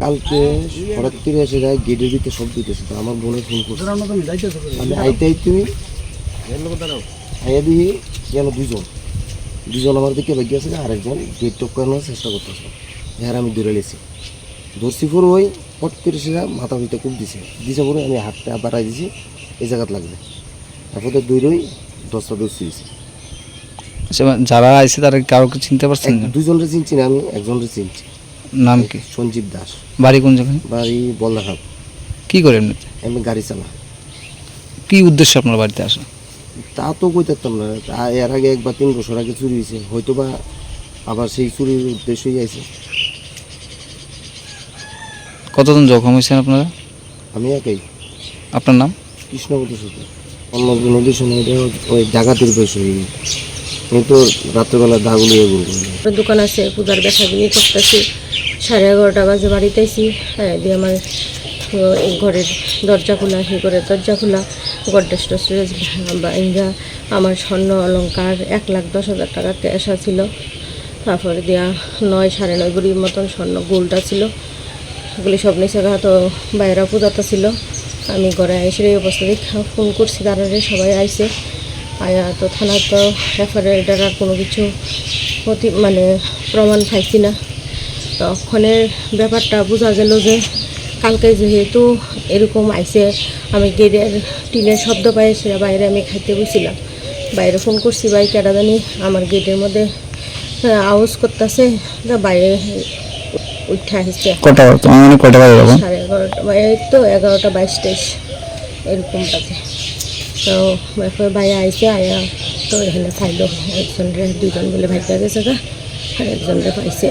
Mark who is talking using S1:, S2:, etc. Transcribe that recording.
S1: কালকে হঠাৎ করে এসে যায় গেটের ভিতরে শব্দ দিতেছে। তো আমার বোনের ফোন করছে। আমি আইতে আইতে আইয়া দিই যেন দুজন দুজন আমার দিকে বেগে আছে আরেকজন গেট টপ করানোর চেষ্টা করতেছে। হ্যাঁ আমি দূরে লেছি। ধরছি পরে ওই হট করে সে মাথা পিঠে খুব দিছে। দিছে পরে আমি হাতটা বাড়াই দিছি এই জায়গাত লাগবে। তারপরে দৌড়ই দশটা দৌড়ছি দিছি
S2: আচ্ছা, যারা আইছে তারা কাউকে চিনতে পারছেন না?
S1: দুজনের চিনছি না আমি একজনের চিনছি।
S2: নাম কি?
S1: সঞ্জীব দাস।
S2: বাড়ি কোন জায়গায়?
S1: বাড়ি বলদাঘাট
S2: কি করে এমনিতে
S1: আমি গাড়ি চালা
S2: কি উদ্দেশ্যে আপনার বাড়িতে আসা?
S1: তা তো কইতাম না। তা- এর আগে একবার তিন বছর আগে চুরি হয়েছে হয়তো বা আবার সেই চুরির উদ্দেশ্যই আছে
S2: কতজন জখম হয়েছেন আপনারা?
S1: আমি একাই।
S2: আপনার নাম?
S1: কৃষ্ণপতি সাথে অন্য নদীর সময় ওই ডাকাতির বিষয় আমি তো রাত্রেবেলা দাগুলি
S3: দোকান আছে পূজার কিনি করতেছি। সাড়ে এগারোটা বাজে বাড়িতে আইসি হ্যাঁ দিয়ে আমার ঘরের দরজা খোলা, সেই ঘরের দরজা খোলা গড্রেজ টসরেজ ভাঙ্গা আমার স্বর্ণ অলংকার এক লাখ দশ হাজার টাকা ক্যাশ ছিল তারপরে দিয়া নয়, সাড়ে নয় বুড়ির মতন স্বর্ণ গোলটা ছিল। এগুলি সব নিচে তো বাইরা পূজাটা ছিল। আমি ঘরে এসে এই অবস্থা ফোন করছি তারা সবাই আইসে আয়া তো থানা তো রেফারেন্ডার আর কোনো কিছু মানে প্রমাণ পাইছি না। তখনের ব্যাপারটা বোঝা গেল যে কালকে যেহেতু এরকম আইসে আমি গেটের টিনের শব্দ পাই সেটা বাইরে আমি খাইতে গেছিলাম বাইরে ফোন করছি ভাই কেডা জানি আমার গেটের মধ্যে আওয়াজ করতেছে বাইরে উঠে আসছে।
S2: কটা মানে কটা বাজে
S3: সাড়ে এগারোটা তো এগারোটা বাইশ তেইশ এরকম বাজে। তো এরপর ভাই আইসে আয়া তো এখানে খাইলো একজন রে দুজন বলে ভাইটা গেছে গা আর পাইছে।